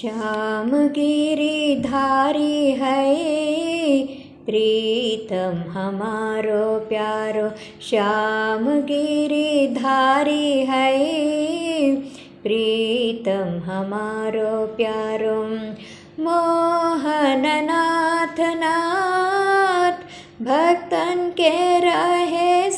श्याम गिरिधारी है। प्रीतम हमारो प्यारो श्याम गिरिधारी है। प्रीतम हमारो प्यारो मोहन नाथ नाथ भक्तन के रहे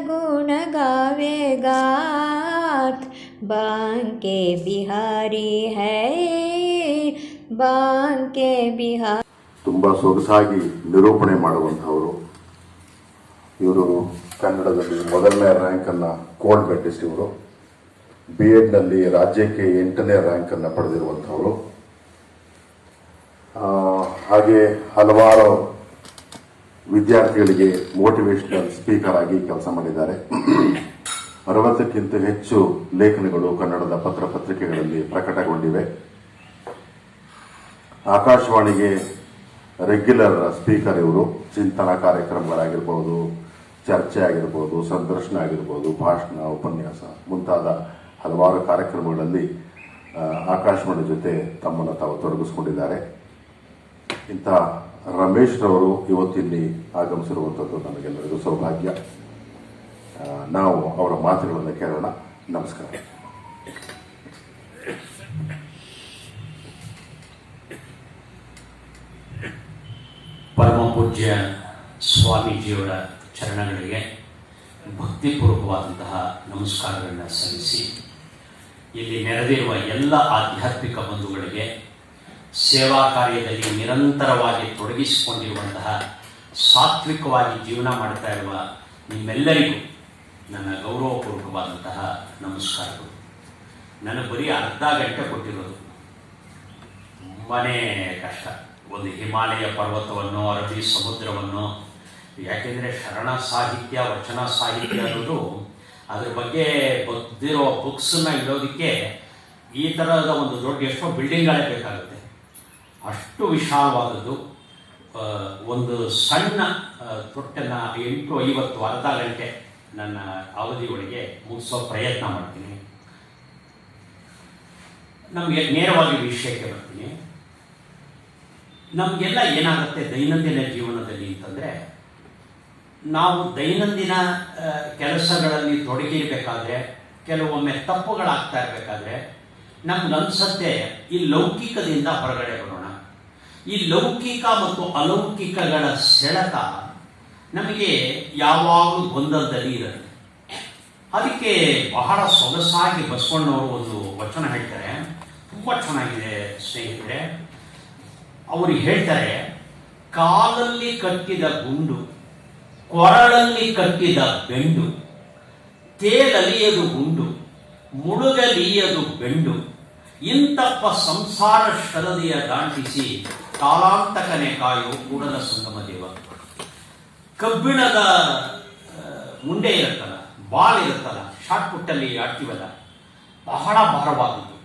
गुण गावे गाथ बांके बिहारी है बांके बिहारी ತುಂಬ ಸೊಗಸಾಗಿ ನಿರೂಪಣೆ ಮಾಡುವಂಥವರು ಇವರು ಕನ್ನಡದಲ್ಲಿ ಮೊದಲನೇ ರ್ಯಾಂಕನ್ನು ಕೋಲ್ಡ್ ಮೆಟ್ಟಿಸ್ಟ್ ಇವರು ಬಿ ಎಡ್ನಲ್ಲಿ ರಾಜ್ಯಕ್ಕೆ ಎಂಟನೇ ರ್ಯಾಂಕನ್ನು ಪಡೆದಿರುವಂಥವರು ಆ, ಹಾಗೆ ಹಲವಾರು ವಿದ್ಯಾರ್ಥಿಗಳಿಗೆ ಮೋಟಿವೇಶನಲ್ ಸ್ಪೀಕರ್ ಆಗಿ ಕೆಲಸ ಮಾಡಿದ್ದಾರೆ. ಅರವತ್ತಕ್ಕಿಂತ ಹೆಚ್ಚು ಲೇಖನಗಳು ಕನ್ನಡದ ಪತ್ರ ಪತ್ರಿಕೆಗಳಲ್ಲಿ ಪ್ರಕಟಗೊಂಡಿವೆ. ಆಕಾಶವಾಣಿಗೆ ರೆಗ್ಯುಲರ್ ಸ್ಪೀಕರ್ ಇವರು. ಚಿಂತನಾ ಕಾರ್ಯಕ್ರಮಗಳಾಗಿರ್ಬೋದು, ಚರ್ಚೆ ಆಗಿರ್ಬೋದು, ಸಂದರ್ಶನ ಆಗಿರ್ಬೋದು, ಭಾಷಣ, ಉಪನ್ಯಾಸ ಮುಂತಾದ ಹಲವಾರು ಕಾರ್ಯಕ್ರಮಗಳಲ್ಲಿ ಆಕಾಶವಾಣಿ ಜೊತೆ ತಮ್ಮನ್ನು ತಾವು ತೊಡಗಿಸ್ಕೊಂಡಿದ್ದಾರೆ. ಇಂಥ ರಮೇಶ್ ರವರು ಇವತ್ತಿಲ್ಲಿ ಆಗಮಿಸಿರುವಂಥದ್ದು ನಮಗೆಲ್ಲರಿಗೂ ಸೌಭಾಗ್ಯ. ನಾವು ಅವರ ಮಾತುಗಳನ್ನು ಕೇಳೋಣ. ನಮಸ್ಕಾರ. ಪರಮ ಪೂಜ್ಯ ಸ್ವಾಮೀಜಿಯವರ ಚರಣಗಳಿಗೆ ಭಕ್ತಿಪೂರ್ವಕವಾದಂತಹ ನಮಸ್ಕಾರಗಳನ್ನು ಸಲ್ಲಿಸಿ, ಇಲ್ಲಿ ನೆರೆದಿರುವ ಎಲ್ಲ ಆಧ್ಯಾತ್ಮಿಕ ಬಂಧುಗಳಿಗೆ ಸೇವಾ ಕಾರ್ಯದಲ್ಲಿ ನಿರಂತರವಾಗಿ ತೊಡಗಿಸಿಕೊಂಡಿರುವಂತಹ ಸಾತ್ವಿಕವಾಗಿ ಜೀವನ ಮಾಡ್ತಾ ಇರುವ ನಿಮ್ಮೆಲ್ಲರಿಗೂ ನನ್ನ ಗೌರವಪೂರ್ವಕವಾದಂತಹ ನಮಸ್ಕಾರಗಳು. ನನಗೆ ಬರೀ ಅರ್ಧ ಗಂಟೆ ಕೊಟ್ಟಿರೋದು. ತುಂಬಾ ಕಷ್ಟ. ಒಂದು ಹಿಮಾಲಯ ಪರ್ವತವನ್ನು, ಅರಬ್ಬಿ ಸಮುದ್ರವನ್ನು, ಯಾಕೆಂದರೆ ಶರಣ ಸಾಹಿತ್ಯ, ವಚನ ಸಾಹಿತ್ಯ ಅನ್ನೋದು ಅದ್ರ ಬಗ್ಗೆ ಬರೆದಿರೋ ಬುಕ್ಸನ್ನ ಇಡೋದಕ್ಕೆ ಈ ಥರದ ಒಂದು ದೊಡ್ಡ ಎಷ್ಟೋ ಬಿಲ್ಡಿಂಗ್ಗಳೇ ಬೇಕಾಗುತ್ತೆ. ಅಷ್ಟು ವಿಶಾಲವಾದದ್ದು. ಒಂದು ಸಣ್ಣ ತೊಟ್ಟನ್ನು ಎಂಟು ಐವತ್ತು ಅರ್ಧ ಗಂಟೆ ನನ್ನ ಅವಧಿಯೊಳಗೆ ಮುಗಿಸೋ ಪ್ರಯತ್ನ ಮಾಡ್ತೀನಿ. ನಮಗೆ ನೇರವಾಗಿ ವಿಷಯಕ್ಕೆ ಬರ್ತೀನಿ. ನಮಗೆಲ್ಲ ಏನಾಗುತ್ತೆ ದೈನಂದಿನ ಜೀವನದಲ್ಲಿ ಅಂತಂದರೆ, ನಾವು ದೈನಂದಿನ ಕೆಲಸಗಳಲ್ಲಿ ತೊಡಗಿರಬೇಕಾದ್ರೆ, ಕೆಲವೊಮ್ಮೆ ತಪ್ಪುಗಳಾಗ್ತಾ ಇರಬೇಕಾದ್ರೆ, ನಮ್ಗೆ ಅನ್ಸತ್ತೆ ಈ ಲೌಕಿಕದಿಂದ ಹೊರಗಡೆ ಬರೋಣ. ಈ ಲೌಕಿಕ ಮತ್ತು ಅಲೌಕಿಕಗಳ ಸೆಳೆತ ನಮಗೆ ಯಾವಾಗಲೂ ಗೊಂದಲದಲ್ಲಿ ಇರುತ್ತೆ ಅದಕ್ಕೆ ಬಹಳ ಸೊಗಸಾಗಿ ಬಸವಣ್ಣವರು ಒಂದು ವಚನ ಹೇಳ್ತಾರೆ. ತುಂಬ ಚೆನ್ನಾಗಿದೆ ಸ್ನೇಹಿತರೆ. ಅವರು ಹೇಳ್ತಾರೆ, ಕಾಲಲ್ಲಿ ಕಟ್ಟಿದ ಗುಂಡು, ಕೊರಳಲ್ಲಿ ಕಟ್ಟಿದ ಬೆಂಡು, ತೇಲಲಿಯದು ಗುಂಡು, ಮುಳುಗಲಿಯದು ಬೆಂಡು ಇಂತಪ್ಪ ಸಂಸಾರ ಶರದಿಯ ದಾಂಟಿಸಿ ಕಾಲಾಂತಕನೆ ಕಾಯು ಕೂಡಲ ಸಂಗಮ ದೇವ. ಕಬ್ಬಿಣದ ಮುಂಡೆ ಇರುತ್ತಲ್ಲ, ಬಾಲ್ ಇರುತ್ತಲ್ಲ, ಶಾರ್ಟ್ ಪುಟ್ಟಲ್ಲಿ ಆಡ್ತೀವಲ್ಲ, ಬಹಳ ಭಾರವಾದದ್ದು.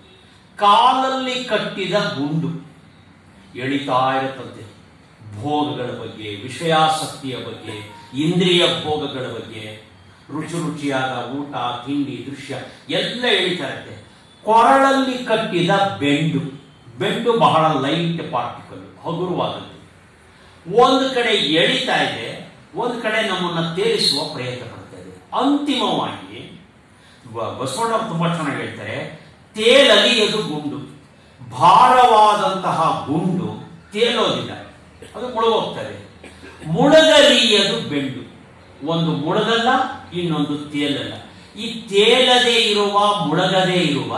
ಕಾಲಲ್ಲಿ ಕಟ್ಟಿದ ಗುಂಡು ಎಳಿತಾ ಇರುತ್ತಂತೆ. ಭೋಗಗಳ ಬಗ್ಗೆ, ವಿಷಯಾಸಕ್ತಿಯ ಬಗ್ಗೆ, ಇಂದ್ರಿಯ ಭೋಗಗಳ ಬಗ್ಗೆ, ರುಚಿ ರುಚಿಯಾದ ಊಟ, ತಿಂಡಿ, ದೃಶ್ಯ ಎಲ್ಲ ಎಳಿತಾ ಇರುತ್ತೆ. ಕೊರಳಲ್ಲಿ ಕಟ್ಟಿದ ಬೆಂಡು ಬೆಂಡು ಬಹಳ ಲೈಟ್ ಪಾರ್ಟಿಕಲ್ ಹಗುರವಾದದ್ದು ಒಂದು ಕಡೆ ಎಳಿತಾ ಇದೆ, ಒಂದು ಕಡೆ ನಮ್ಮನ್ನು ತೇಲಿಸುವ ಪ್ರಯತ್ನ ಪಡ್ತಾ ಇದೆ. ಅಂತಿಮವಾಗಿ ಬಸವಣ್ಣ ತುಂಬಾ ಚೆನ್ನಾಗಿ ಹೇಳ್ತಾರೆ ತೇಲಲಿಯದು ಗುಂಡು. ಭಾರವಾದಂತಹ ಗುಂಡು ತೇಲೋದಿಲ್ಲ. ಅದು ಮುಳುಗೋಗ್ತದೆ ಮುಳುಗಲಿಯದು ಬೆಂಡು. ಒಂದು ಮುಳುಗಲ್ಲ, ಇನ್ನೊಂದು ತೇಲಲ್ಲ. ಈ ತೇಲದೆ ಇರುವ, ಮುಳುಗದೇ ಇರುವ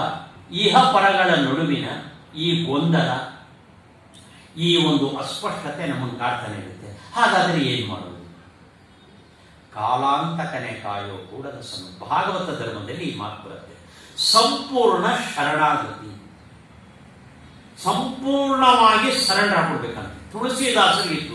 ಇಹ ಪರಗಳ ನಡುವಿನ ಈ ಗೊಂದಲ ಈ ಒಂದು ಅಸ್ಪಷ್ಟತೆ ನಮ್ಮನ್ನು ಕಾಡ್ತಾನೆ ಇರುತ್ತೆ. ಹಾಗಾದರೆ ಏನು ಮಾಡೋದು? ಕಾಲಾಂತಕನೆ ಕಾಯೋ ಕೂಡ ಸಮ ಭಾಗವತ ಧರ್ಮದಲ್ಲಿ ಈ ಮಾತು ಬರುತ್ತೆ. ಸಂಪೂರ್ಣ ಶರಣಾಗತಿ. ಸಂಪೂರ್ಣವಾಗಿ ಶರಣರಾಗ್ಬಿಡ್ಬೇಕಂತ ತುಳಸಿದಾಸರಿಗಿತ್ತು,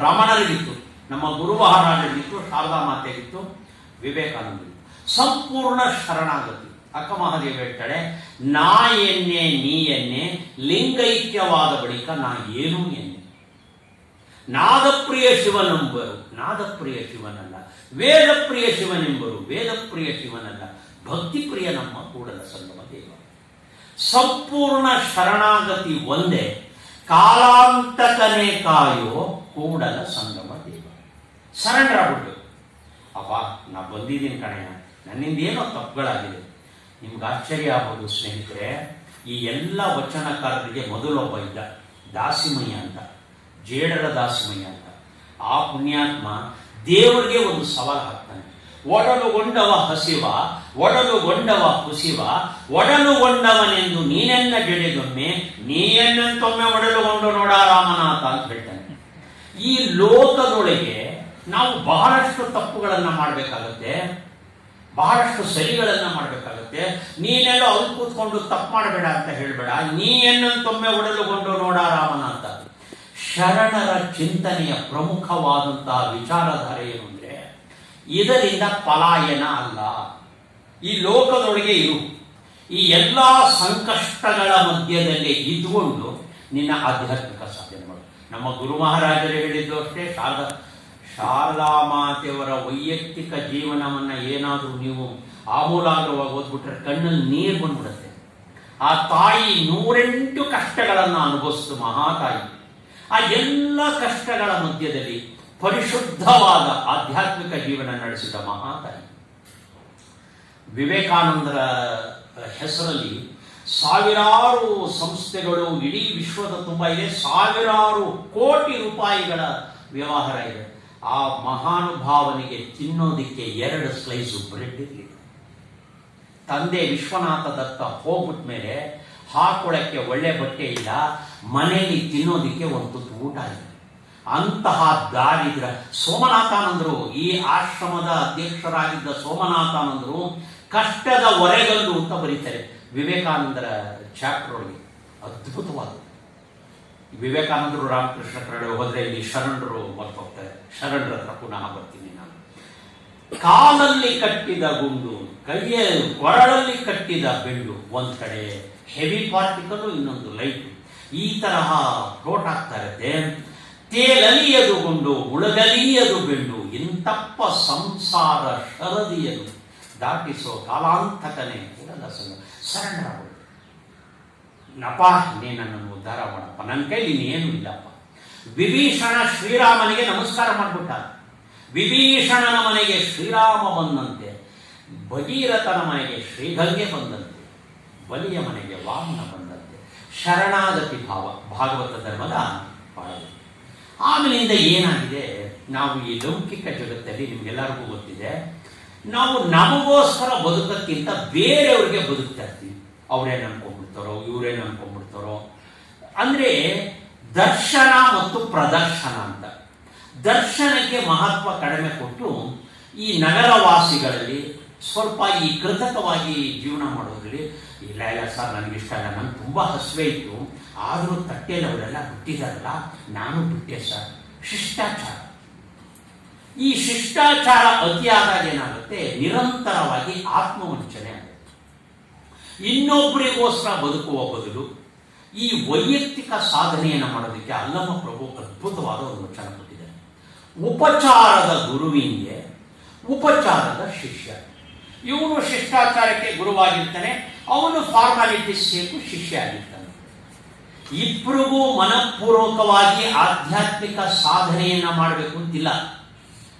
ರಮಣರಿಗಿತ್ತು, ನಮ್ಮ ಗುರು ಮಹಾರಾಜರಿಗಿತ್ತು ಶಾರದಾ ಮಾತೆಗಿತ್ತು, ವಿವೇಕಾನಂದರಿಗಿತ್ತು. ಸಂಪೂರ್ಣ ಶರಣಾಗತಿ. ಅಕ್ಕ ಮಹಾದೇವಿ ಹೇಳ್ತಾಳೆ ನಾ ಎನ್ನೆ ನೀ ಎನ್ನೆ ಲಿಂಗೈಕ್ಯವಾದ ಬಳಿಕ ನಾ ಏನು ಎನ್ನೆ. ನಾದಪ್ರಿಯ ಶಿವನೆಂಬರು, ನಾದಪ್ರಿಯ ಶಿವನಲ್ಲ, ವೇದಪ್ರಿಯ ಶಿವನೆಂಬರು, ವೇದಪ್ರಿಯ ಶಿವನಲ್ಲ, ಭಕ್ತಿಪ್ರಿಯ ನಮ್ಮ ಕೂಡಲ ಸಂಗಮ ದೇವ. ಸಂಪೂರ್ಣ ಶರಣಾಗತಿ ಒಂದೇ, ಕಾಲಾಂತಕನೇ ಕಾಯೋ ಕೂಡಲ ಸಂಗಮ ದೇವ. ಸರೆಂಡರ್ ಆಗ್ಬಿಟ್ಟು ಅಪ್ಪ ನಾ ಬಂದಿದ್ದೀನಿ ಕಣಯ್ಯ. ನನ್ನಿಂದ ಏನೋ ತಪ್ಪುಗಳಾಗಿದೆ. ನಿಮ್ಗೆ ಆಶ್ಚರ್ಯ ಆಗೋದು ಸ್ನೇಹಿತರೆ. ಈ ಎಲ್ಲ ವಚನಕಾರರಿಗೆ ಮೊದಲೊಬ್ಬ ಇದ್ದ ದಾಸಿಮಯ್ಯ ಅಂತ, ಜೇಡರ ದಾಸಿಮಯ್ಯ ಅಂತ. ಆ ಪುಣ್ಯಾತ್ಮ ದೇವರಿಗೆ ಒಂದು ಸವಾಲು ಹಾಕ್ತಾನೆ. ಒಡಲುಗೊಂಡವ ಹಸಿವ ಒಡಲುಗೊಂಡವ ಒಡಲು ಒಡಲುಗೊಂಡವನೆಂದು ನೀನೆನ್ನ ಜಡಿದೊಮ್ಮೆ ನೀನೆನ್ನಂತೊಮ್ಮೆ ಒಡಲುಗೊಂಡು ನೋಡ ರಾಮನಾಥ ಅಂತ ಹೇಳ್ತಾನೆ. ಈ ಲೋಕದೊಳಗೆ ನಾವು ಬಹಳಷ್ಟು ತಪ್ಪುಗಳನ್ನು ಮಾಡಬೇಕಾಗತ್ತೆ. ಬಹಳಷ್ಟು ಸರಿಗಳನ್ನ ಮಾಡಬೇಕಾಗುತ್ತೆ. ನೀನೆಲ್ಲೋ ಅಲ್ಲಿ ಕೂತ್ಕೊಂಡು ತಪ್ಪು ಮಾಡಬೇಡ ಅಂತ ಹೇಳಬೇಡ. ನೀ ಎನ್ನಂತೊಮ್ಮೆ ಒಡಲುಗೊಂಡು ನೋಡ ಅಂತ. ಶರಣರ ಚಿಂತನೆಯ ಪ್ರಮುಖವಾದಂತಹ ವಿಚಾರಧಾರೆ ಏನು ಅಂದರೆ, ಇದರಿಂದ ಪಲಾಯನ ಅಲ್ಲ. ಈ ಲೋಕದೊಳಗೆ ಇರು. ಈ ಎಲ್ಲಾ ಸಂಕಷ್ಟಗಳ ಮಧ್ಯದಲ್ಲಿ ಇದ್ಕೊಂಡು ನಿನ್ನ ಆಧ್ಯಾತ್ಮಿಕ ಸಾಧನೆ ಮಾಡು. ನಮ್ಮ ಗುರು ಮಹಾರಾಜರು ಹೇಳಿದ್ದು ಅಷ್ಟೇ, ಶಾರದಾ ಶಾರದಾ ಮಾತೆಯವರ ವೈಯಕ್ತಿಕ ಜೀವನವನ್ನ ಏನಾದರೂ ನೀವು ಆಮೂಲಾಗ್ರವಾಗಿ ಓದ್ಬಿಟ್ರೆ ಕಣ್ಣಲ್ಲಿ ನೀರು ಬಂದ್ಬಿಡುತ್ತೆ. ಆ ತಾಯಿ ನೂರೆಂಟು ಕಷ್ಟಗಳನ್ನು ಅನುಭವಿಸಿದ ಮಹಾತಾಯಿ. ಆ ಎಲ್ಲ ಕಷ್ಟಗಳ ಮಧ್ಯದಲ್ಲಿ ಪರಿಶುದ್ಧವಾದ ಆಧ್ಯಾತ್ಮಿಕ ಜೀವನ ನಡೆಸಿದ ಮಹಾತಾಯಿ. ವಿವೇಕಾನಂದರ ಹೆಸರಲ್ಲಿ ಸಾವಿರಾರು ಸಂಸ್ಥೆಗಳು ಇಡೀ ವಿಶ್ವದ ತುಂಬ ಇದೆ. ಸಾವಿರಾರು ಕೋಟಿ ರೂಪಾಯಿಗಳ ವ್ಯವಹಾರ ಇದೆ. ಆ ಮಹಾನುಭಾವನಿಗೆ ತಿನ್ನೋದಿಕ್ಕೆ ಎರಡು ಸ್ಲೈಸು ಬ್ರೆಡ್ ಇರಲಿಲ್ಲ ತಂದೆ ವಿಶ್ವನಾಥ ದತ್ತ ಹೋಗ್ಬಿಟ್ಟ ಮೇಲೆ ಹಾಕೊಳ್ಳಕ್ಕೆ ಒಳ್ಳೆ ಬಟ್ಟೆ ಇಲ್ಲ, ಮನೆಯಲ್ಲಿ ತಿನ್ನೋದಿಕ್ಕೆ ಒಂದು ತುತ್ತು ಊಟ ಇಲ್ಲ ಅಂತಹ ದಾರಿದ್ರ ಸೋಮನಾಥಾನಂದರು, ಈ ಆಶ್ರಮದ ಅಧ್ಯಕ್ಷರಾಗಿದ್ದ ಸೋಮನಾಥಾನಂದರು ಕಷ್ಟದ ಒರೆಗಲ್ಲು ಅಂತ ಬರೀತಾರೆ. ವಿವೇಕಾನಂದರ ಚಾಪ್ಟರ್ ಒಳಗೆ ಅದ್ಭುತವಾದ ವಿವೇಕಾನಂದರು ರಾಮಕೃಷ್ಣ ಕಡೆ ಹೋದ್ರೆ ಇಲ್ಲಿ ಶರಣರು ಮರ್ತೋಗ್ತಾರೆ ಶರಣರ ಹತ್ರ ಪುನಃ ಬರ್ತೀನಿ ನಾನು. ಕಾಲಲ್ಲಿ ಕಟ್ಟಿದ ಗುಂಡು, ಕೈಯ ಕೊರಳಲ್ಲಿ ಕಟ್ಟಿದ ಬೆಂಡು ಒಂದ್ ಕಡೆ ಹೆವಿ ಪಾರ್ಟಿಕಲ್ ಇನ್ನೊಂದು ಲೈಟ್ ಈ ತರಹ ಫ್ಲೋಟ್ ಆಗ್ತಾ ಇರುತ್ತೆ ತೇಲಲಿಯದು ಗುಂಡು, ಉಳಗಲಿಯದು ಬೆಂಡು ಇಂತಪ್ಪ ಸಂಸಾರ ಶರದಿಯದು. ದಾಟಿಸೋ ಕಾಲಾಂತಕನೇ. ಸರೆಂಡರ್ ಆಗ್ಬಿಡು ನಪ, ನೀ ನನ್ನನ್ನು ಉದ್ಧಾರ ಮಾಡಪ್ಪ. ನನ್ನ ಕೈಲಿ ಇನ್ನೇನು ಇಲ್ಲಪ್ಪ. ವಿಭೀಷಣ ಶ್ರೀರಾಮನಿಗೆ ನಮಸ್ಕಾರ ಮಾಡಿಬಿಟ್ಟ ವಿಭೀಷಣನ ಮನೆಗೆ ಶ್ರೀರಾಮ ಬಂದಂತೆ, ಭಗೀರಥನ ಮನೆಗೆ ಶ್ರೀಗಂಗೆ ಬಂದಂತೆ, ಬಲಿಯ ಮನೆಗೆ ವಾಮನ ಬಂದಂತೆ, ಶರಣಾಗತಿ ಭಾವ, ಭಾಗವತ ಧರ್ಮದ ಪಾಠ ಆಮೇಲಿಂದ ಏನಾಗಿದೆ? ನಾವು ಈ ಲೌಕಿಕ ಜಗತ್ತಲ್ಲಿ ನಿಮ್ಗೆಲ್ಲರಿಗೂ ಗೊತ್ತಿದೆ, ನಾವು ನಮಗೋಸ್ಕರ ಬದುಕಕ್ಕಿಂತ ಬೇರೆಯವ್ರಿಗೆ ಬದುಕ್ತಾ ಇರ್ತೀವಿ. ಅವರೇ ಅನ್ಕೊಂಡ್ಬಿಡ್ತಾರೋ ಇವರೇನು ಅನ್ಕೊಂಡ್ಬಿಡ್ತಾರೋ. ಅಂದ್ರೆ ದರ್ಶನ ಮತ್ತು ಪ್ರದರ್ಶನ ಅಂತ. ದರ್ಶನಕ್ಕೆ ಮಹತ್ವ ಕಡಿಮೆ ಕೊಟ್ಟು ಈ ನಗರವಾಸಿಗಳಲ್ಲಿ ಸ್ವಲ್ಪ ಈ ಕೃತಕವಾಗಿ ಜೀವನ ಮಾಡೋದ್ರಲ್ಲಿ, ಇಲ್ಲ ಇಲ್ಲ ಸರ್ ನನಗೆ ಇಷ್ಟ ಇಲ್ಲ, ನಂಗೆ ತುಂಬ ಹಸುವೆ ಇತ್ತು. ಆದರೂ ತಟ್ಟೆಯಲ್ಲಿ ಅವರೆಲ್ಲ ಬಿಟ್ಟಿದಾರಲ್ಲ ನಾನು ಬಿಟ್ಟೆ ಸರ್. ಶಿಷ್ಟಾಚಾರ. ಈ ಶಿಷ್ಟಾಚಾರ ಅತಿಯಾದಾಗ ಏನಾಗುತ್ತೆ? ನಿರಂತರವಾಗಿ ಆತ್ಮವಂಚನೆ. ಇನ್ನೊಬ್ಬರಿಗೋಸ್ಕರ ಬದುಕುವ ಬದಲು ಈ ವೈಯಕ್ತಿಕ ಸಾಧನೆಯನ್ನು ಮಾಡೋದಕ್ಕೆ ಅಲ್ಲಮ್ಮ ಪ್ರಭು ಅದ್ಭುತವಾದ ಒಂದು ವಚನ ಕೊಟ್ಟಿದ್ದಾರೆ. ಉಪಚಾರದ ಗುರುವಿನಿಗೆ ಉಪಚಾರದ ಶಿಷ್ಯ. ಇವನು ಶಿಷ್ಟಾಚಾರಕ್ಕೆ ಗುರುವಾಗಿರ್ತಾನೆ, ಅವನು ಫಾರ್ಮಾಲಿಟೀಸ್ ಬೇಕು ಶಿಷ್ಯ ಆಗಿರ್ತಾನೆ. ಇಬ್ಬರಿಗೂ ಮನಪೂರ್ವಕವಾಗಿ ಆಧ್ಯಾತ್ಮಿಕ ಸಾಧನೆಯನ್ನ ಮಾಡಬೇಕು ಅಂತಿಲ್ಲ.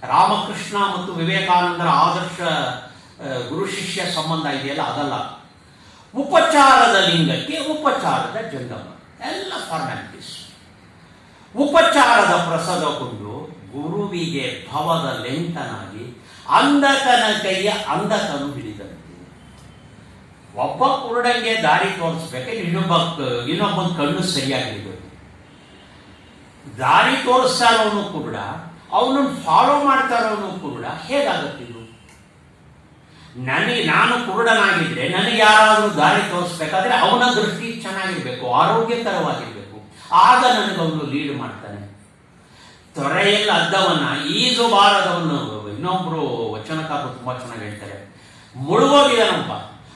ರಾಮಕೃಷ್ಣ ಮತ್ತು ವಿವೇಕಾನಂದರ ಆದರ್ಶ ಗುರು ಶಿಷ್ಯ ಸಂಬಂಧ ಇದೆಯಲ್ಲ, ಅದಲ್ಲ. ಉಪಚಾರದ ಲಿಂಗಕ್ಕೆ ಉಪಚಾರದ ಜಂಗಮ. ಎಲ್ಲ ಫಾರ್ಮ್ಯಾಲಿಟೀಸ್ ಉಪಚಾರದ ಪ್ರಸಾದಗೊಂಡು ಗುರುವಿಗೆ ಭವದ ಲೆಂಟನಾಗಿ ಅಂಧಕನ ಕೈಯ ಅಂಧಕನು ಹಿಡಿದಂತೆ ಒಬ್ಬ ಕುರುಡಂಗೆ ದಾರಿ ತೋರಿಸ್ಬೇಕಾದ್ರೆ ಇನ್ನೊಬ್ಬ ಇನ್ನೊಬ್ಬನ ಕಣ್ಣು ಸರಿಯಾಗಿರ್ಬೇಕು ದಾರಿ ತೋರಿಸ್ತಾರವನು ಕುರುಡ, ಅವನನ್ನು ಫಾಲೋ ಮಾಡ್ತಾರವನು ಕುರುಡ ಹೇಗಾಗುತ್ತಿದ್ದು ನನಗೆ ನಾನು ಕುರುಡನಾಗಿದ್ರೆ ನನಗೆ ಯಾರಾದರೂ ದಾರಿ ತೋರಿಸ್ಬೇಕಾದ್ರೆ ಅವನ ದೃಷ್ಟಿ ಚೆನ್ನಾಗಿರ್ಬೇಕು, ಆರೋಗ್ಯಕರವಾಗಿರ್ಬೇಕು. ಆಗ ನನಗೆ ಅವನು ಲೀಡ್ ಮಾಡ್ತಾನೆ. ತೊರೆಯಲ್ಲಿ ಅದ್ದವನ್ನ ಈಜು ಬಾರದವನು ಇನ್ನೊಬ್ರು ವಚನಕಾರರು ತುಂಬಾ ಚೆನ್ನಾಗಿ ಹೇಳ್ತಾರೆ. ಮುಳುಗೋಗಿದಾನೊಬ್ಬ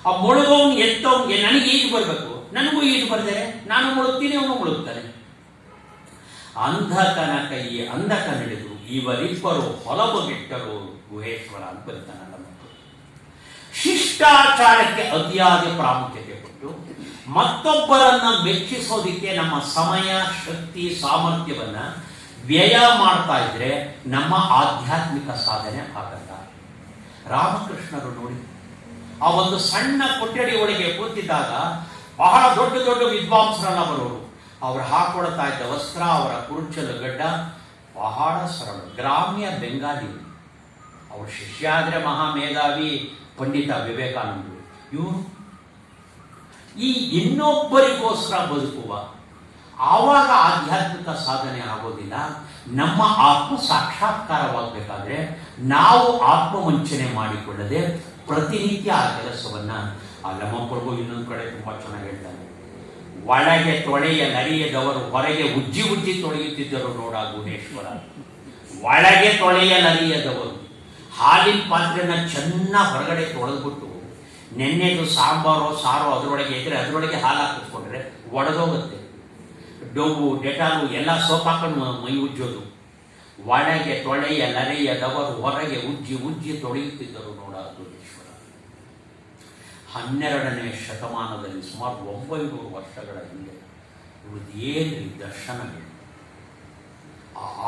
ಆ ಮುಳುಗೋನ್ ಎತ್ತವನ್ಗೆ ನನಗೆ ಈಜು ಬರಬೇಕು, ನನಗೂ ಈಜು ಬರ್ತಾರೆ ನಾನು ಮುಳುಗ್ತೀನಿ, ಅವನು ಮುಳುಗ್ತಾನೆ. ಅಂಧಕನ ಕೈ ಅಂಧಕ ನಡೆದು ಇವರಿಬ್ಬರು ಹೊಲಬಗೆಟ್ಟರು ಗುಹೇಶ್ವರ ಅಂತ ಬರ್ತಾನಲ್ಲ ಶಿಷ್ಟಾಚಾರಕ್ಕೆ ಅತಿಯಾದ ಪ್ರಾಮುಖ್ಯತೆ ಕೊಟ್ಟು ಮತ್ತೊಬ್ಬರನ್ನ ಮೆಚ್ಚಿಸೋದಿಕ್ಕೆ ನಮ್ಮ ಸಮಯ, ಶಕ್ತಿ, ಸಾಮರ್ಥ್ಯವನ್ನ ವ್ಯಯ ಮಾಡ್ತಾ ಇದ್ರೆ ನಮ್ಮ ಆಧ್ಯಾತ್ಮಿಕ ಸಾಧನೆ ಆಗಲ್ಲ. ರಾಮಕೃಷ್ಣರು ನೋಡಿ, ಆ ಒಂದು ಸಣ್ಣ ಕೊಠಡಿ ಒಳಗೆ ಕೂತಿದ್ದಾಗ ಬಹಳ ದೊಡ್ಡ ದೊಡ್ಡ ವಿದ್ವಾಂಸರನ್ನ ಬರೋರು. ಅವರು ಹಾಕೊಳ್ತಾ ಇದ್ದ ವಸ್ತ್ರ, ಅವರ ಕುರುಚಲು ಗಡ್ಡ, ಬಹಳ ಸರಳ, ಗ್ರಾಮ್ಯ ಬೆಂಗಾಲಿ. ಅವರು ಶಿಷ್ಯ ಆದ್ರೆ ಮಹಾ ಮೇಧಾವಿ ಪಂಡಿತ ವಿವೇಕಾನಂದರು. ಇವರು ಈ ಇನ್ನೊಬ್ಬರಿಗೋಸ್ಕರ ಬದುಕುವ. ಆವಾಗ ಆಧ್ಯಾತ್ಮಿಕ ಸಾಧನೆ ಆಗೋದಿಲ್ಲ. ನಮ್ಮ ಆತ್ಮ ಸಾಕ್ಷಾತ್ಕಾರವಾಗಬೇಕಾದ್ರೆ ನಾವು ಆತ್ಮವಂಚನೆ ಮಾಡಿಕೊಳ್ಳದೆ ಪ್ರತಿನಿತ್ಯ ಆ ಕೆಲಸವನ್ನ, ಆ ಲಮ್ಮಪ್ರಭು ಇನ್ನೊಂದು ಕಡೆ ತುಂಬಾ ಚೆನ್ನಾಗಿ ಹೇಳ್ತಾರೆ ಒಳಗೆ ತೊಳೆಯ ನರಿಯದವರು, ಹೊರಗೆ ಉಜ್ಜಿ ಉಜ್ಜಿ ತೊಳೆಯುತ್ತಿದ್ದರು ನೋಡ ಗುಣೇಶ್ವರ ಒಳಗೆ ತೊಳೆಯ, ನರಿಯದವರು. ಹಾಲಿನ ಪಾತ್ರೆನ ಚೆನ್ನಾಗಿ ಹೊರಗಡೆ ತೊಳೆದ್ಬಿಟ್ಟು ನೆನ್ನೆದು ಸಾಂಬಾರೋ, ಸಾರೋ ಅದರೊಳಗೆ ಇದ್ರೆ ಅದರೊಳಗೆ ಹಾಲು ಹಾಕಿಸ್ಕೊಂಡ್ರೆ ಒಡೆದೋಗುತ್ತೆ. ಡೊವ್ವು ಡೆಟಾಲು, ಎಲ್ಲ ಸೋಪ್ ಹಾಕೊಂಡು ಮೈ ಉಜ್ಜೋದು. ಒಳಗೆ ತೊಳೆಯ ನರೆಯದವರು ಹೊರಗೆ ಉಜ್ಜಿ ಉಜ್ಜಿ ತೊಳೆಯುತ್ತಿದ್ದರು ನೋಡ ದುರೇಶ್ವರ ಹನ್ನೆರಡನೇ ಶತಮಾನದಲ್ಲಿ ಸುಮಾರು ಒಂಬೈನೂರು ವರ್ಷಗಳ ಹಿಂದೆ ಇವ್ರದ್ದು ಏನ್ರಿ ದರ್ಶನಗಳು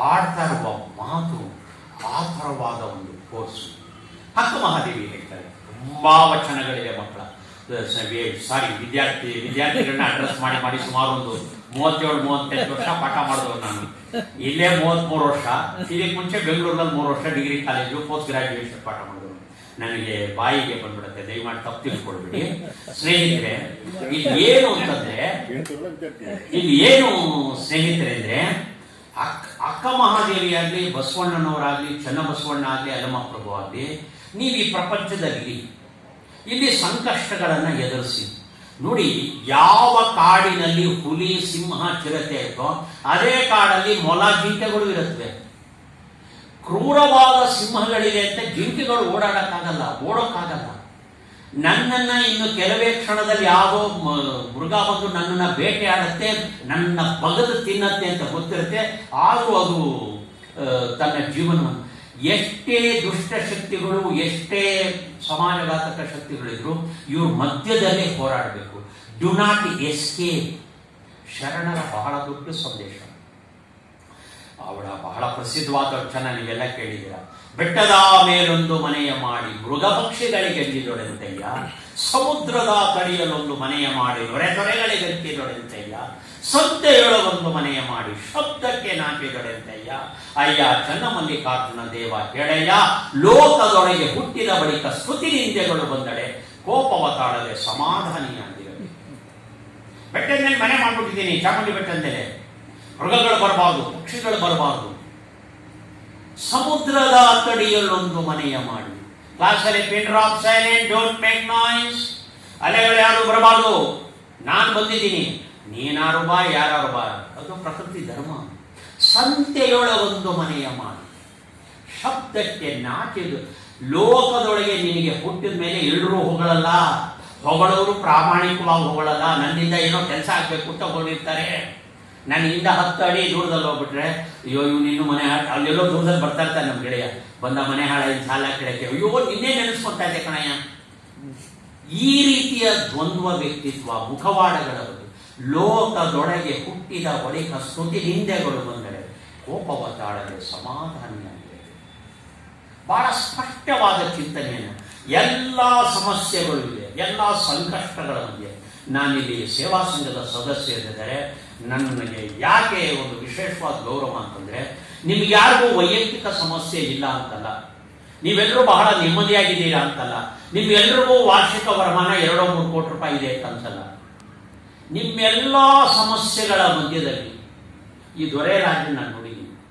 ಆಡ್ತಾ ಇರುವ ಮಾತು ಆ ಒಂದು ಕೋರ್ಸು. ಹಕ್ಕು ಮಹಾದೇವಿ ಹೇಳ್ತಾರೆ. ತುಂಬಾ ವಚನಗಳಿದೆ ಮಕ್ಕಳ. ಸಾರಿ ವಿದ್ಯಾರ್ಥಿ, ವಿದ್ಯಾರ್ಥಿಗಳನ್ನ ಅಡ್ರೆಸ್ ಮಾಡಿ ಮಾಡಿ ಸುಮಾರು ಒಂದು ಮೂವತ್ತೇಳು, ಮೂವತ್ತೆಂಟು ವರ್ಷ ಪಾಠ ಮಾಡಿದವರು ನಾನು. ಇಲ್ಲೇ ಮೂವತ್ಮೂರು ವರ್ಷ ಇದಕ್ಕೆ ಮುಂಚೆ ಬೆಂಗಳೂರಿನಲ್ಲಿ ಮೂರು ವರ್ಷ ಡಿಗ್ರಿ ಕಾಲೇಜು ಪೋಸ್ಟ್ ಗ್ರಾಜುಯೇಷನ್ ಪಾಠ ಮಾಡಿದ್ರು ನನಗೆ ಬಾಯಿಗೆ ಬಂದ್ಬಿಡುತ್ತೆ, ದಯಮಾಡಿ ತಪ್ಪು ತಿಳ್ಕೊಳ್ಬೇಡಿ. ಸ್ನೇಹಿತರೆ, ಇಲ್ಲಿ ಏನು ಅಂತಂದ್ರೆ, ಇಲ್ಲಿ ಏನು ಸ್ನೇಹಿತರೆ ಅಂದ್ರೆ ಅಕ್ಕ ಮಹಾದೇವಿ ಆಗಲಿ ಬಸವಣ್ಣನವರಾಗಲಿ ಚನ್ನಬಸವಣ್ಣ ಆಗಲಿ ಅಲಮಪ್ರಭು ಆಗಲಿ, ನೀವು ಈ ಪ್ರಪಂಚದಲ್ಲಿ ಇಲ್ಲಿ ಸಂಕಷ್ಟಗಳನ್ನು ಎದುರಿಸಿ. ನೋಡಿ, ಯಾವ ಕಾಡಿನಲ್ಲಿ ಹುಲಿ, ಸಿಂಹ, ಚಿರತೆ ಇರ್ತೋ ಅದೇ ಕಾಡಲ್ಲಿ ಮೊಲ ಜಿಂಕೆಗಳು ಇರುತ್ತವೆ. ಕ್ರೂರವಾದ ಸಿಂಹಗಳಿದೆ ಅಂತ ಜಿಂಕೆಗಳು ಓಡಾಡಕ್ಕಾಗಲ್ಲ, ಓಡೋಕ್ಕಾಗಲ್ಲ. ನನ್ನನ್ನ ಇನ್ನು ಕೆಲವೇ ಕ್ಷಣದಲ್ಲಿ ಯಾವುದೋ ಮ- ಮೃಗ ಬಂದು ನನ್ನನ್ನ ಬೇಟೆಯಾಡುತ್ತೆ, ನನ್ನ ಬಗದು ತಿನ್ನತ್ತೆ ಅಂತ ಗೊತ್ತಿರುತ್ತೆ. ಆದರೂ ಅದು ತನ್ನ ಜೀವನವನ್ನು. ಎಷ್ಟೇ ದುಷ್ಟ ಶಕ್ತಿಗಳು, ಎಷ್ಟೇ ಸಮಾಜಘಾತಕ ಶಕ್ತಿಗಳಿದ್ರು, ಇವ್ರ ಮಧ್ಯದಲ್ಲೇ ಹೋರಾಡಬೇಕು. ಡು ನಾಟ್ ಎಸ್ಕೇಪ್ ಶರಣರ ಬಹಳ ದೊಡ್ಡ ಸಂದೇಶ. ಅವಳ ಬಹಳ ಪ್ರಸಿದ್ಧವಾದ ವಚನ ನೀವೆಲ್ಲ ಕೇಳಿದ್ದೀರ? ಬೆಟ್ಟದ ಮೇಲೊಂದು ಮನೆಯ ಮಾಡಿ ಮೃಗ ಪಕ್ಷಿಗಳಿಗೆ ದೊಡೆಂತಯ್ಯ ಸಮುದ್ರದ ತಡಿಯಲೊಂದು ಮನೆಯ ಮಾಡಿ ನೊರೆ ತೊರೆಗಳಿಗೆ ದೊಡೆಂತಯ್ಯ ಸಂತೆಯೊಳಗೊಂದು ಮನೆಯ ಮಾಡಿ ಶಬ್ದಕ್ಕೆ ನಾಟಿದೊಡೆಂತಯ್ಯ ಅಯ್ಯ ಚನ್ನಮಲ್ಲಿಕಾರ್ಜುನ ದೇವ ಕೆಳಯ್ಯ, ಲೋಕದೊಳಗೆ ಹುಟ್ಟಿದ ಬಳಿಕ ಸ್ತುತಿ ನಿಂದೆಗಳು ಬಂದಡೆ ಕೋಪವ ತಾಳದೆ ಸಮಾಧಾನಿಯಾಗಿರಬೇಕು ಬೆಟ್ಟದ ಮೇಲೆ ಮನೆ ಮಾಡ್ಬಿಟ್ಟಿದ್ದೀನಿ, ಚಾಮುಂಡಿ ಬೆಟ್ಟದ ಮೇಲೆ ಮೃಗಗಳು ಬರಬಾರ್ದು, ಪಕ್ಷಿಗಳು ಬರಬಾರ್ದು. ಸಮುದ್ರದ ಅತ್ತಡಿಯಲ್ಲೊಂದು ಮನೆಯ ಮಾಡಿ. ಕ್ಲಾಸಲ್ಲಿ pin drop silent don't make noise ಅಲೆಗಳು ಯಾರು ಬರಬಾರ್ದು. ನಾನು ಬಂದಿದ್ದೀನಿ. ನೀನಾರು ಬಾ ಯಾರು ಬಾ. ಅದು ಪ್ರಕೃತಿ ಧರ್ಮ. ಸಂತೆಯೊಳಗೊಂದು ಮನೆಯ ಮಾಡಿ. ಶಬ್ದಕ್ಕೆ ನಾಚಿದು ಲೋಕದೊಳಗೆ ನಿನಗೆ ಹುಟ್ಟಿದ ಮೇಲೆ ಎಲ್ಲರೂ ಹೊಗಳಲ್ಲ. ಹೊಗಳವರು ಪ್ರಾಮಾಣಿಕವಾಗಿ ಹೊಗಳಲ್ಲ. ನನ್ನಿಂದ ಏನೋ ಕೆಲಸ ಆಗಬೇಕು ಅಂತ ನನ್ನಿಂದ ಹತ್ತು ಅಡಿ ದೂರದಲ್ಲಿ ಹೋಗ್ಬಿಟ್ರೆ, ಅಯ್ಯೋ ಇವ್ ಇನ್ನು ಮನೆ ಹಾಳು ಅಲ್ಲೆಲ್ಲೋ ದೂರದಲ್ಲಿ ಬರ್ತಾ ಇರ್ತಾನೆ ನಮ್ಮ ಗೆಳೆಯ. ಬಂದ ಮನೆ ಹಾಳ ಸಾಲ ಕೆಳಕ್ಕೆ. ಅಯ್ಯೋ, ನಿನ್ನೆ ನೆನೆಸ್ಕೊತಾ ಇದೆ ಕಣಯ್ಯ. ಈ ರೀತಿಯ ದ್ವಂದ್ವ ವ್ಯಕ್ತಿತ್ವ, ಮುಖವಾಡಗಳ ಬಗ್ಗೆ, ಲೋಕದೊಳಗೆ ಹುಟ್ಟಿದ ಬಳಿಕ ಸ್ತುತಿ ಹಿಂದೆಗಳು ಬಂದರೆ ಕೋಪವ ತಾಳದೆ ಸಮಾಧಾನಿಯಾಗಿದೆ. ಬಹಳ ಸ್ಪಷ್ಟವಾದ ಚಿಂತನೆಯನ್ನು. ಎಲ್ಲ ಸಮಸ್ಯೆಗಳು ಇದೆ, ಎಲ್ಲ ಸಂಕಷ್ಟಗಳ ಮಧ್ಯೆ. ನಾನಿಲ್ಲಿ ಸೇವಾ ಸಂಘದ ಸದಸ್ಯ ಇದ್ದರೆ ನನಗೆ ಯಾಕೆ ಒಂದು ವಿಶೇಷವಾದ ಗೌರವ ಅಂತಂದ್ರೆ, ನಿಮ್ಗೆ ಯಾರಿಗೂ ವೈಯಕ್ತಿಕ ಸಮಸ್ಯೆ ಇಲ್ಲ ಅಂತಲ್ಲ. ನೀವೆಲ್ಲರೂ ಬಹಳ ನೆಮ್ಮದಿಯಾಗಿದ್ದೀರಾ ಅಂತಲ್ಲ. ನಿಮ್ಗೆಲ್ರಿಗೂ ವಾರ್ಷಿಕ ವರಮಾನ ಎರಡೋ ಮೂರು ಕೋಟಿ ರೂಪಾಯಿ ಇದೆ ಅಂತ ನಿಮ್ಮೆಲ್ಲ ಸಮಸ್ಯೆಗಳ ಮಧ್ಯದಲ್ಲಿ ಈ ದೊರೆ ರಾಜ್ಯ ನಾನು ನೋಡಿದ್ದೀನಿ.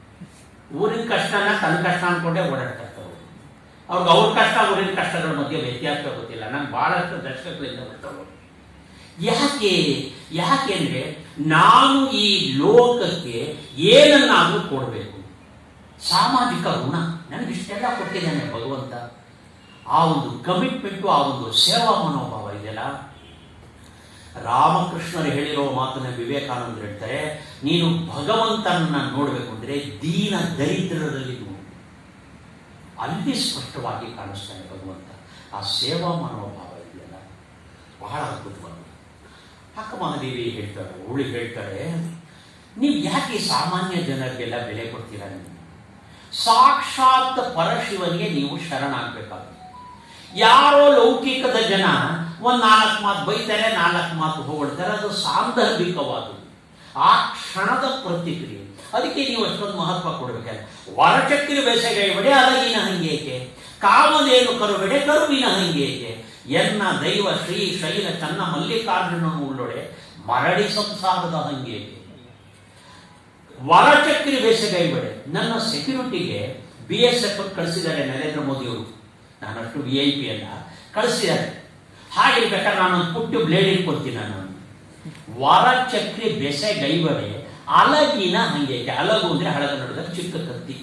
ಊರಿನ ಕಷ್ಟನ ತನ್ನ ಕಷ್ಟ ಅನ್ಕೊಂಡೇ ಓಡಾಡ್ತಾ ಇರ್ತಾರೆ ಅವ್ರಿಗೆ ಅವ್ರ ಕಷ್ಟ, ಊರಿನ ಕಷ್ಟಗಳ ಮಧ್ಯೆ ವ್ಯತ್ಯಾಸ ಗೊತ್ತಿಲ್ಲ. ನಾನು ಬಹಳಷ್ಟು ದಶಕಗಳಿಂದ ಬರ್ತಾವೆ ಯಾಕೆ ಯಾಕೆ ಅಂದ್ರೆ ನಾನು ಈ ಲೋಕಕ್ಕೆ ಏನನ್ನಾದರೂ ಕೊಡಬೇಕು. ಸಾಮಾಜಿಕ ಋಣ ನನಗಿಷ್ಟೆಲ್ಲ ಕೊಟ್ಟಿದ್ದಾನೆ ಭಗವಂತ. ಆ ಒಂದು ಕಮಿಟ್ಮೆಂಟು ಆ ಒಂದು ಸೇವಾ ಮನೋಭಾವ ಇದೆಯಲ್ಲ? ರಾಮಕೃಷ್ಣರು ಹೇಳಿರೋ ಮಾತನ್ನ ವಿವೇಕಾನಂದ ಹೇಳ್ತಾರೆ, ನೀನು ಭಗವಂತನನ್ನ ನೋಡಬೇಕು ಅಂದ್ರೆ ದೀನ ದರಿದ್ರರಲ್ಲಿ ನೋಡು ಅಲ್ಲಿ ಸ್ಪಷ್ಟವಾಗಿ ಕಾಣಿಸ್ತಾನೆ ಭಗವಂತ. ಆ ಸೇವಾ ಮನೋಭಾವ ಇದೆಯಲ್ಲ? ಬಹಳ ಅದ್ಭುತವಾದ ಅಕ್ಕ ಮಹಾದೇವಿ ಹೇಳ್ತಾರೆ ಅವಳು ಹೇಳ್ತಾರೆ, ನೀವು ಯಾಕೆ ಸಾಮಾನ್ಯ ಜನರಿಗೆಲ್ಲ ಬೆಲೆ ಕೊಡ್ತೀರಾ ನೀವು? ಸಾಕ್ಷಾತ್ ಪರಶಿವನಿಗೆ ನೀವು ಶರಣಾಗಬೇಕಾಗುತ್ತೆ. ಯಾರೋ ಲೌಕಿಕದ ಜನ ಒಂದು ನಾಲ್ಕು ಮಾತು ಬೈತಾರೆ, ನಾಲ್ಕು ಮಾತು ಹೊಗಳ್ತಾರೆ, ಅದು ಸಾಂದರ್ಭಿಕವಾದದ್ದು ಆ ಕ್ಷಣದ ಪ್ರತಿಕ್ರಿಯೆ. ಅದಕ್ಕೆ ನೀವು ಅಷ್ಟೊಂದು ಮಹತ್ವ ಕೊಡಬೇಕಲ್ಲ. ವರಚಕ್ರಿ ಬೆಸಗೈಬಡೆ ಅದಗಿನ ಹಂಗೇಕೆ? ಕಾಮಧೇನು ಕರುಬೆಡೆ ಕರುವಿನ ಹಂಗೇಕೆ? ಎನ್ನ ದೈವ ಶ್ರೀ ಶೈಲ ಚನ್ನ ಮಲ್ಲಿಕಾರ್ಜುನ ಉಳ್ಳೊಡೆ ಮರಳಿ ಸಂಸಾರದ ಹಂಗೆ. ವರಚಕ್ರಿ ಬೇಸಗೈಬಡೆ ನನ್ನ ಸೆಕ್ಯೂರಿಟಿಗೆ ಬಿ ಎಸ್ ಎಫ್ ಕಳಿಸಿದ್ದಾರೆ ನರೇಂದ್ರ ಮೋದಿ ಅವರು ನಾನಷ್ಟು ವಿ ಐ ಪಿ ಅಲ್ಲ, ಕಳಿಸಿದ್ದಾರೆ. ಹಾಗಿರ್ಬೇಕಾದ್ರೆ ನಾನೊಂದು ಪುಟ್ಟು ಬ್ಲೇಡ್ ಇಟ್ಕೊಡ್ತೀನಿ ನಾನು ವರಚಕ್ರಿ ಬೆಸೆಗೈಬಡೆ ಅಲಗಿನ ಹಂಗೆ ಅಲಗು ಅಂದ್ರೆ ಹಳಗ ನಡೆದ ಚಿಕ್ಕ ಕತ್ತಿ.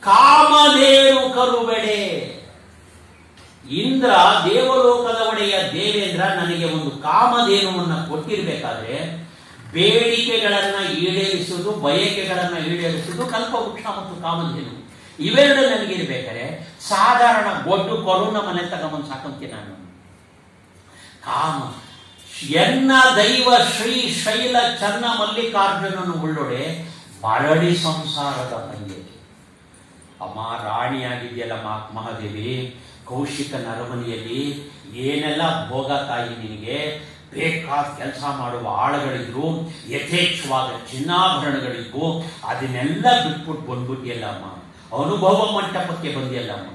ಕಾಮಧೇನು ಕರುಬೆಡೆ. ಇಂದ್ರ ದೇವಲೋಕದ ಒಡೆಯ ದೇವೇಂದ್ರ ನನಗೆ ಒಂದು ಕಾಮಧೇನುವನ್ನು ಕೊಟ್ಟಿರಬೇಕಾದ್ರೆ ಬೇಡಿಕೆಗಳನ್ನ ಈಡೇರಿಸುವುದು, ಬಯಕೆಗಳನ್ನ ಈಡೇರಿಸುವುದು ಕಲ್ಪವೃಕ್ಷ ಮತ್ತು ಕಾಮಧೇನು. ಇವೆರಡು ನನಗಿರ್ಬೇಕಾದ್ರೆ ಸಾಧಾರಣ ಗೊಡ್ಡು ಕೊರೋನ ಮನೆ ತಗೊಂಬಂದು ಸಾಕಂತೀನಿ ನಾನು. ಕಾಮ. ಎನ್ನ ದೈವ ಶ್ರೀ ಶೈಲ ಚನ್ನ ಮಲ್ಲಿಕಾರ್ಜುನನು ಉಳ್ಳೊಡೆ ಮರಳಿ ಸಂಸಾರದ ಹಂಗೆ ಅಮ್ಮ, ರಾಣಿಯಾಗಿದೆಯಲ್ಲ ಮಹಾದೇವಿ. ಕೌಶಿಕನ ಅರಮನೆಯಲ್ಲಿ ಏನೆಲ್ಲ ಭೋಗ ತಾಯಿ ನಿನಗೆ ಬೇಕಾದ ಕೆಲಸ ಮಾಡುವ ಆಳುಗಳಿದ್ರು, ಯಥೇಚ್ಛವಾದ ಚಿನ್ನಾಭರಣಗಳಿದ್ವು ಅದನ್ನೆಲ್ಲ ಬಿಟ್ಬಿಟ್ಟು ಬಂದ್ಬಿಟ್ಟಿಯಲ್ಲಮ್ಮ. ಅನುಭವ ಮಂಟಪಕ್ಕೆ ಬಂದಿಯಲ್ಲಮ್ಮ.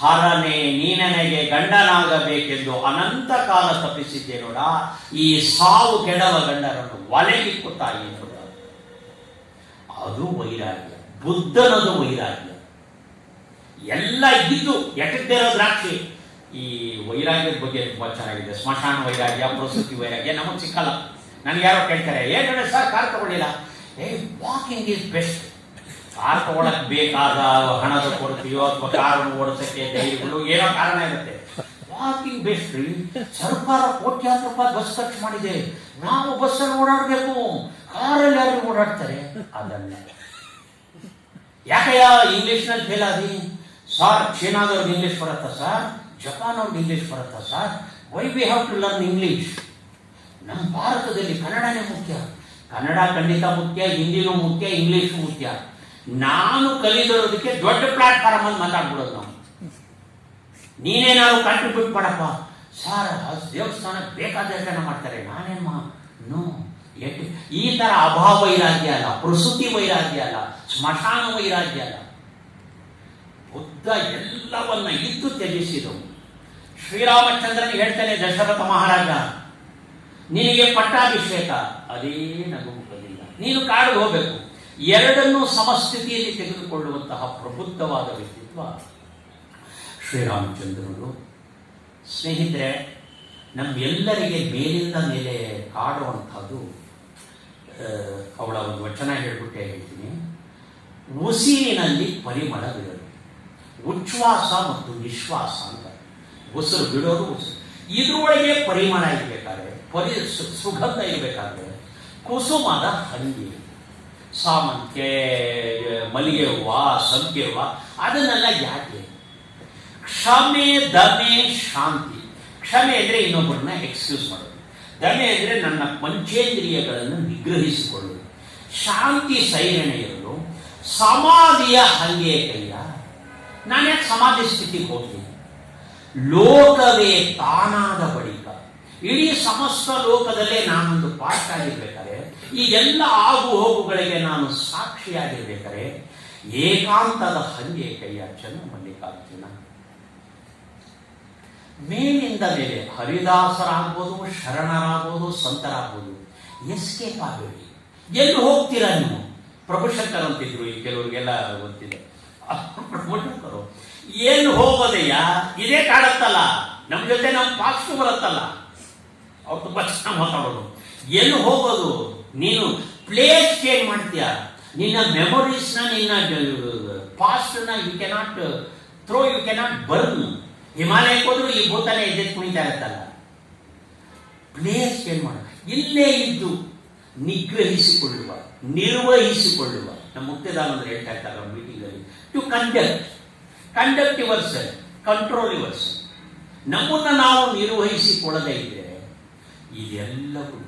ಹರನೆ, ನೀನನೆಗೆ ಗಂಡನಾಗಬೇಕೆಂದು ಅನಂತ ಕಾಲ ತಪ್ಪಿಸಿದ್ದೆ ನೋಡ. ಈ ಸಾವು ಕೆಡವ ಗಂಡರನ್ನು ಒಲೆಗಿಕ್ಕು ತಾಯಿ ಅದು ವೈರಾಗ್ಯ. ಬುದ್ಧನದು ವೈರಾಗ್ಯ. ಎಲ್ಲ ಇದ್ದು ಇರೋ ದ್ರಾಕ್ಷಿ ಈ ವೈರಾಗ್ಯದ ಬಗ್ಗೆ ತುಂಬಾ ಚೆನ್ನಾಗಿದೆ. ಸ್ಮಶಾನ ವೈರಾಗ್ಯ, ಪ್ರಸೂತಿ ವೈರಾಗ್ಯ ನಮಗೆ ಸಿಕ್ಕಲ್ಲ. ನನಗೆ ಯಾರೋ ಕೇಳ್ತಾರೆ ಏನು ಸರ್ ಕಾರ್ ತಗೊಳ್ಳಿಲ್ಲ. ಏ ವಾಕಿಂಗ್ ಈಸ್ ಬೆಸ್ಟ್ ಕಾರ್ ತಗೊಳಕ್ ಬೇಕಾದ ಹಣದ ಕೊರತೆಯೋ ಅಥವಾ ಕಾರನ್ನು ಓಡಿಸಕ್ಕೆ ಧೈರ್ಯಗಳು ಏನೋ ಕಾರಣ ಇರುತ್ತೆ. ವಾಕಿಂಗ್ ಬೆಸ್ಟ್ ಸರ್ಕಾರ ಕೋಟ್ಯಾಂತರ ರೂಪಾಯಿ ಬಸ್ ಖರ್ಚು ಮಾಡಿದೆ. ನಾವು ಬಸ್ಸಲ್ಲಿ ಓಡಾಡಬೇಕು. ಕಾರಲ್ಲಿ ಯಾರು ಓಡಾಡ್ತಾರೆ? ಅದನ್ನ. ಯಾಕಯ್ಯ ಇಂಗ್ಲಿಷ್ನಲ್ಲಿ ಫೇಲ್ ಆದಿ ಸರ್ ಚೀನಾದವ್ರಿಗೆ ಇಂಗ್ಲೀಷ್ ಬರುತ್ತಾ ಸರ್ ಜಪಾನ್ ಅವ್ರಿಗೆ ಇಂಗ್ಲೀಷ್ ಬರುತ್ತಾ sir why we have to learn English ನಮ್ಮ ಭಾರತದಲ್ಲಿ ಕನ್ನಡನೇ ಮುಖ್ಯ ಕನ್ನಡ ಖಂಡಿತ ಮುಖ್ಯ ಹಿಂದಿನೂ ಮುಖ್ಯ ಇಂಗ್ಲಿಷ್ ಮುಖ್ಯ ನಾನು ಕಲಿದಿರೋದಕ್ಕೆ ದೊಡ್ಡ ಪ್ಲಾಟ್ಫಾರ್ಮ್ ಅಲ್ಲಿ ಮಾತಾಡ್ಬಿಡೋದು ನಾವು ನೀನೇನಾದ್ರು ಕಾಂಟ್ರಿಬ್ಯೂಟ್ ಮಾಡಪ್ಪ ಸರ್ ದೇವಸ್ಥಾನ ಬೇಕಾದ ಜನ ಮಾಡ್ತಾರೆ. ನಾನೇನ್ ನೋ. ಈ ತರ ಅಭಾವ ವೈರಾಗ್ಯ ಅಲ್ಲ, ಪ್ರಸೂತಿ ವೈರಾಗ್ಯ ಅಲ್ಲ, ಸ್ಮಶಾನ ವೈರಾಗ್ಯ ಅಲ್ಲ. ಬುದ್ಧ ಎಲ್ಲವನ್ನ ಇದ್ದು ತ್ಯಜಿಸಿದವು. ಶ್ರೀರಾಮಚಂದ್ರನಿಗೆ ಹೇಳ್ತಾನೆ, ದಶರಥ ಮಹಾರಾಜ, ನಿನಗೆ ಪಟ್ಟಾಭಿಷೇಕ. ಅದೇ ನಗುವುದಿಲ್ಲ ನೀನು ಕಾಡಿಗೆ ಹೋಗಬೇಕು. ಎರಡನ್ನೂ ಸಮಸ್ಥಿತಿಯಲ್ಲಿ ತೆಗೆದುಕೊಳ್ಳುವಂತಹ ಪ್ರಬುದ್ಧವಾದ ವ್ಯಕ್ತಿತ್ವ ಶ್ರೀರಾಮಚಂದ್ರರು ಸ್ನೇಹಿತರೆ, ನಮ್ಮೆಲ್ಲರಿಗೆ ಮೇಲಿಂದ ಮೇಲೆ ಕಾಡುವಂಥದ್ದು ಅವಳ ಒಂದು ವಚನ ಹೇಳ್ಬಿಟ್ಟೆ ಹೇಳ್ತೀನಿ. ಉಸಿರಿನಲ್ಲಿ ಪರಿಮಳವಿರಲು ಉಚ್ಛ್ವಾಸ ಮತ್ತು ನಿಶ್ವಾಸ ಅಂತ. ಉಸಿರು ಬಿಡೋದು ಉಸಿರು. ಇದರೊಳಗೆ ಪರಿಮಳ ಇರಬೇಕಾದ್ರೆ, ಪರಿ ಸುಗಂಧ ಇರಬೇಕಾದ್ರೆ, ಕುಸುಮದ ಹಂಗಿ ಸಾಮಂತಿಗೆ, ಮಲ್ಲಿಗೆ ಹೂವ, ಸಂಪಿಗೆ ಹೂವ, ಅದನ್ನೆಲ್ಲ ಯಾಕೆ? ಕ್ಷಮೆ ದಮೆ ಶಾಂತಿ. ಕ್ಷಮೆ ಅಂದರೆ ಇನ್ನೊಬ್ಬರನ್ನ ಎಕ್ಸ್ಕ್ಯೂಸ್ ಮಾಡೋದು. ದಮೆ ಅಂದರೆ ನನ್ನ ಪಂಚೇಂದ್ರಿಯಗಳನ್ನು ನಿಗ್ರಹಿಸಿಕೊಳ್ಳೋದು ಶಾಂತಿ ಸೈರಣೆಯನ್ನು ಸಮಾಧಿಯ ಹಂಗೆ ಕೈಯ ನಾನು ಯಾಕೆ ಸಮಾಧಿ ಸ್ಥಿತಿಗೆ ಹೋಗ್ತೀನಿ ಲೋಕವೇ ತಾನಾದ ಬಳಿಕ. ಇಡೀ ಸಮಸ್ತ ಲೋಕದಲ್ಲೇ ನಾನೊಂದು ಪಾಠ ಆಗಿರ್ಬೇಕಾದ್ರೆ ಈ ಎಲ್ಲ ಆಗು ಹೋಗುಗಳಿಗೆ ನಾನು ಸಾಕ್ಷಿಯಾಗಿರ್ಬೇಕಾದ್ರೆ, ಏಕಾಂತದ ಹಂಗೆ ಕೈಯ ಚೆನ್ನ ಮಲ್ಲಿಕಾರ್ಜುನ. ಮೇಲಿಂದ ಮೇಲೆ ಹರಿದಾಸರಾಗ್ಬೋದು, ಶರಣರಾಗ್ಬೋದು, ಸಂತರಾಗ್ಬೋದು. ಎಸ್ಕೇಪ್ ಆಗಬೇಡಿ. ಎಲ್ಲಿ ಹೋಗ್ತೀರಾ ನೀವು? ಪ್ರಭುಶಂಕರ್ ಅಂತಿದ್ರು, ಈ ಕೆಲವರಿಗೆಲ್ಲ ಗೊತ್ತಿದೆ. ಪ್ರಭುಶಂಕರು ಏನು ಹೋಗೋದಯ್ಯ? ಇದೇ ಕಾಡತ್ತಲ್ಲ. ನಮ್ಮ ಜೊತೆ ನಮ್ಮ ಪಾಸ್ಟ್ ಬರುತ್ತಲ್ಲ. ಅವ್ರು ತುಂಬಾ ಚೆನ್ನಾಗಿ ಮಾತಾಡೋದು. ಎಲ್ಲಿ ಹೋಗೋದು? ನೀನು ಪ್ಲೇಸ್ ಚೇಂಜ್ ಮಾಡ್ತೀಯ? ನಿನ್ನ ಮೆಮೊರೀಸ್ನ ನಿನ್ನ ಪಾಸ್ಟ್ನ you cannot throw you cannot burn ಹಿಮಾಲಯಕ್ಕೆ ಹೋದ್ರು ಈ ಭೂತನೇ ಎದ್ದೆ ಕುಣಿತಾ ಇರುತ್ತಲ್ಲ. ಪ್ಲೇಸ್ ಚೇಂಜ್ ಮಾಡ. ಇಲ್ಲೇ ಇದ್ದು ನಿಗ್ರಹಿಸಿಕೊಳ್ಳುವ, ನಿರ್ವಹಿಸಿಕೊಳ್ಳುವ. ನಮ್ಮ ಮುಕ್ತದಾನಂದ್ರೆ ಹೇಳ್ತಾ ಇರ್ತಾರೆ to conduct conduct your control your ನಮ್ಮನ್ನು ನಾವು ನಿರ್ವಹಿಸಿಕೊಳ್ಳದೇ ಇದ್ದರೆ ಇದೆಲ್ಲವೂ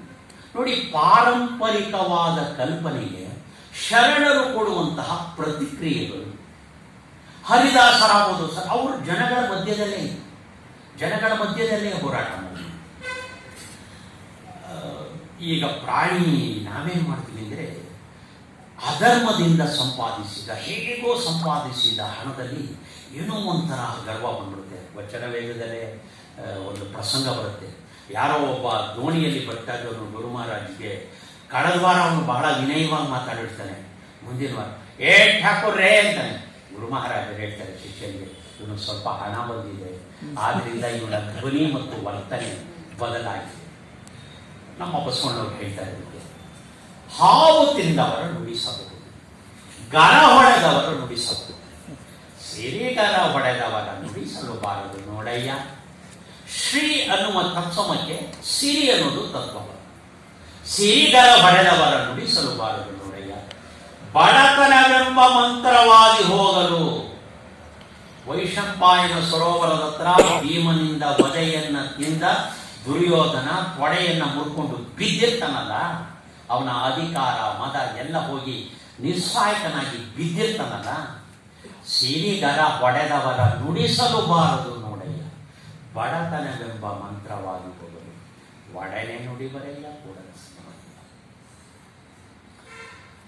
ನೋಡಿ ಪಾರಂಪರಿಕವಾದ ಕಲ್ಪನೆಗೆ ಶರಣರು ಕೊಡುವಂತಹ ಪ್ರತಿಕ್ರಿಯೆಗಳು. ಹರಿದಾಸರಾಗೋದು ಸರ್ ಅವರು ಜನಗಳ ಮಧ್ಯದಲ್ಲೇ ಜನಗಳ ಮಧ್ಯದಲ್ಲೇ ಹೋರಾಟ ಮಾಡಿ ಈಗ ಪ್ರಾಣಿ ನಾವೇನು ಮಾಡ್ತೀವಿ ಅಂದ್ರೆ ಅಧರ್ಮದಿಂದ ಸಂಪಾದಿಸಿದ ಹೇಗೋ ಸಂಪಾದಿಸಿದ ಹಣದಲ್ಲಿ ಏನೋ ಒಂಥರ ಗರ್ವ ಬಂದ್ಬಿಡುತ್ತೆ. ವಚನ ವೇಗದಲ್ಲೇ ಒಂದು ಪ್ರಸಂಗ ಬರುತ್ತೆ. ಯಾರೋ ಒಬ್ಬ ದೋಣಿಯಲ್ಲಿ ಬರ್ತಾದವನು ಗುರು ಮಹಾರಾಜ್ಗೆ ಕಳೆದ ವಾರ ಅವನು ಬಹಳ ವಿನಯವಾಗಿ ಮಾತಾಡಿರ್ತಾನೆ. ಮುಂದಿನ ವಾರ, ಏ ಠಾಕೂರ್ ರೇ ಅಂತಾನೆ. ಗುರು ಮಹಾರಾಜರು ಹೇಳ್ತಾರೆ ಶಿಷ್ಯನಿಗೆ, ಇವನು ಸ್ವಲ್ಪ ಹಣ ಬಂದಿದೆ. ಆದ್ದರಿಂದ ಇವನ ಧ್ವನಿ ಮತ್ತು ವರ್ತನೆ ಬದಲಾಗಿದೆ. ನಮ್ಮ ಬಸವಣ್ಣವ್ರು ಹೇಳ್ತಾ ಇದ್ದಾರೆ ಹಾವು ತಿಂದವರು ನುಡಿಸಬಹುದು. ಗರ ಹೊಡೆದವರು ನುಡಿಸಬಹುದು. ಸಿರಿಗರ ಹೊಡೆದವರ ನುಡಿಸಲು ಬಾರದು ನೋಡಯ್ಯ. ಶ್ರೀ ಅನ್ನುವ ತತ್ವಮಕ್ಕೆ ಸಿರಿ ಅನ್ನೋದು ತತ್ವ. ಸಿರಿಗರ ಹೊಡೆದವರ ನುಡಿಸಲು ಬಾರದು ನೋಡಯ್ಯ. ಬಡತನವೆಂಬ ಮಂತ್ರವಾದಿ ಹೋಗಲು. ವೈಶಂಪಾಯನ ಸರೋವರದ ಹತ್ರ ಭೀಮನಿಂದ ವಧೆಯನ್ನ ತಿಂದ ದುರ್ಯೋಧನ ತೊಡೆಯನ್ನ ಮುರ್ಕೊಂಡು ಬಿದ್ದಿರ್ತಾನಲ್ಲ. ಅವನ ಅಧಿಕಾರ, ಮದ ಎಲ್ಲ ಹೋಗಿ ನಿಸ್ಸಾಯಕನಾಗಿ ಬಿದ್ದಿರ್ತಾನಲ್ಲ? ಸಿರಿಗರ ಒಡೆದವರ ನುಡಿಸಲು ಬಾರದು ನೋಡಯ್ಯ. ಬಡತನವೆಂಬ ಮಂತ್ರವಾಗಿ ಹೋಗಲು. ಒಡನೆ ನುಡಿಬರೆಲ್ಲ ಕೂಡ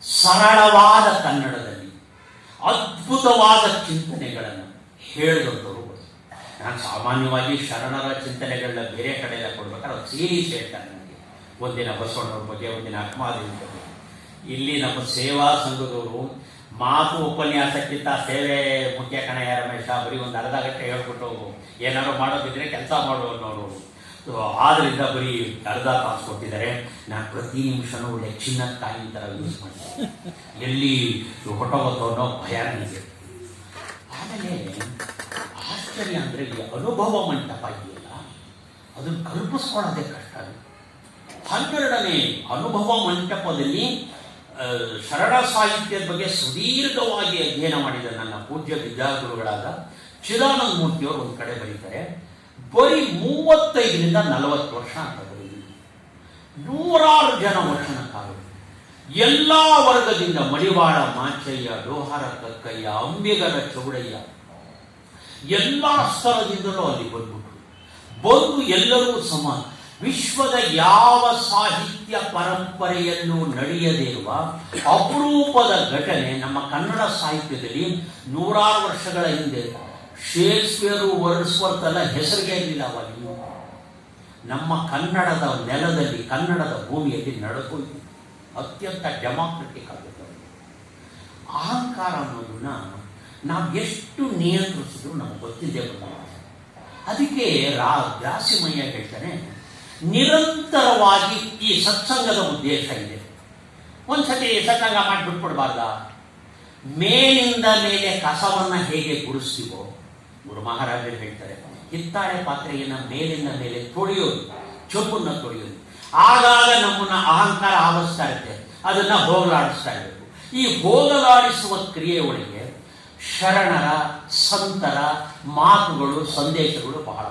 ಸರಳವಾದ ಕನ್ನಡದಲ್ಲಿ ಅದ್ಭುತವಾದ ಚಿಂತನೆಗಳನ್ನು ಹೇಳಿದಂಥವರು ನಾನು ಸಾಮಾನ್ಯವಾಗಿ ಶರಣರ ಚಿಂತನೆಗಳನ್ನ ಬೇರೆ ಕಡೆ ಎಲ್ಲ ಕೊಡ್ಬೇಕಾದ್ರೆ ಸೀರೀಸ್ ಹೇಳ್ತಾರೆ ಒಂದಿನ ಬಸವಣ್ಣವ್ರ ಬಗ್ಗೆ ಒಂದಿನ ಅಕ್ಮಾದೇವಿ ಬಗ್ಗೆ. ಇಲ್ಲಿ ನಮ್ಮ ಸೇವಾ ಸಂಘದವರು ಮಾತು ಉಪನ್ಯಾಸಕ್ಕಿಂತ ಸೇವೆ ಮುಖ್ಯ ಕಣಯ್ಯ ರಮೇಶ ಬರೀ ಒಂದು ಅರ್ಧ ಗಂಟೆ ಹೇಳ್ಬಿಟ್ಟು ಏನಾದ್ರು ಮಾಡೋದಿದ್ರೆ ಕೆಲಸ ಸೊ, ಆದ್ರಿಂದ ಬರೀ ಅರ್ಧ ತಾಸು ಕೊಟ್ಟಿದ್ದಾರೆ. ನಾನು ಪ್ರತಿ ನಿಮಿಷನೂ ಒಳ್ಳೆ ತಾಯಿ ಥರ ಯೂಸ್ ಮಾಡ್ತೀನಿ. ಎಲ್ಲಿ ಹೊಟ್ಟೋಗುತ್ತೋ ಅನ್ನೋ ಭಯ ನನಗೆ. ಆಮೇಲೆ ಆಶ್ಚರ್ಯ ಅಂದ್ರೆ ಈ ಅನುಭವ ಮಂಟಪ ಇದೆಯಲ್ಲ ಅದನ್ನು ಕಲ್ಪಿಸ್ಕೊಳ್ಳೋದೇ ಕಷ್ಟ ಹನ್ನೆರಡನೇ ಅನುಭವ ಮಂಟಪದಲ್ಲಿ ಶರಣ ಸಾಹಿತ್ಯದ ಬಗ್ಗೆ ಸುದೀರ್ಘವಾಗಿ ಅಧ್ಯಯನ ಮಾಡಿದ ನನ್ನ ಪೂಜ್ಯ ವಿದ್ಯಾರ್ಥಿಗಳಾದ ಚಿದಾನಂದ ಮೂರ್ತಿಯವರು ಒಂದು ಕಡೆ ಬರೀತಾರೆ, ಬರೀ ಮೂವತ್ತೈದರಿಂದ ನಲವತ್ತು ವರ್ಷ ಅಂತ ಬರೀತಾರೆ ನೂರಾರು ಜನ ಕಾಲ ಎಲ್ಲ ವರ್ಗದಿಂದ ಮಡಿವಾಳ, ಮಾಚಯ್ಯ ಡೋಹಾರ ಕಕ್ಕಯ್ಯ, ಅಂಬಿಗರ, ಚೌಡಯ್ಯ, ಎಲ್ಲ ಸ್ತರದಿಂದಲೂ ಅಲ್ಲಿ ಬಂದ್ಬಿಟ್ರು. ಬಂದು ಎಲ್ಲರೂ ಸಮಾನ ವಿಶ್ವದ ಯಾವ ಸಾಹಿತ್ಯ ಪರಂಪರೆಯನ್ನು ನಡೆಯದಿರುವ ಅಪರೂಪದ ಘಟನೆ ನಮ್ಮ ಕನ್ನಡ ಸಾಹಿತ್ಯದಲ್ಲಿ ನೂರಾರು ವರ್ಷಗಳ ಹಿಂದೆ ಶೇಕ್ಸ್ಪಿಯರು ವರ್ಡ್ಸ್ವರ್ತ್ ಎಲ್ಲ ಹೆಸರಿಗೆ ಇರಲಿಲ್ಲ ನಮ್ಮ ಕನ್ನಡದ ನೆಲದಲ್ಲಿ, ಕನ್ನಡದ ಭೂಮಿಯಲ್ಲಿ ನಡೆದುಕೊಂಡಿದೆ ಅತ್ಯಂತ ಡೆಮಾಕ್ರೆಟಿಕ್ ಆಗುತ್ತೆ. ಅಹಂಕಾರ ಅನ್ನೋದನ್ನ ನಾವು ಎಷ್ಟು ನಿಯಂತ್ರಿಸಿದ್ರು ನಮ್ಗೆ ಗೊತ್ತಿಲ್ಲದೆ ಬಂದ ಅದಕ್ಕೆ ರಾ ದಾಸಿಮಯ್ಯ ಹೇಳ್ತಾನೆ ನಿರಂತರವಾಗಿ ಈ ಸತ್ಸಂಗದ ಉದ್ದೇಶ ಇದೆ. ಒಂದ್ಸತಿ ಸತ್ಸಂಗ ಮಾಡಿ ಬಿಟ್ಬಿಡ್ಬಾರ್ದ ಮೇಲಿಂದ ಮೇಲೆ ಕಸವನ್ನ ಹೇಗೆ ಗುಡಿಸ್ತೀವೋ, ಗುರು ಮಹಾರಾಜರು ಹೇಳ್ತಾರೆ, ಹಿತ್ತಾಳೆ ಪಾತ್ರೆಯನ್ನ ಮೇಲಿಂದ ಮೇಲೆ ತೊಳೆಯೋದು ಚೊಪ್ಪನ್ನ ತೊಳೆಯೋದು. ಆಗಾಗ ನಮ್ಮನ್ನ ಅಹಂಕಾರ ಆವರಿಸ್ತಾ ಇರುತ್ತೆ, ಅದನ್ನ ಹೋಗಲಾಡಿಸ್ತಾ ಇರಬೇಕು. ಈ ಹೋಗಲಾಡಿಸುವ ಕ್ರಿಯೆ ಒಳಗೆ ಶರಣರ, ಸಂತರ ಮಾತುಗಳು, ಸಂದೇಶಗಳು ಬಹಳ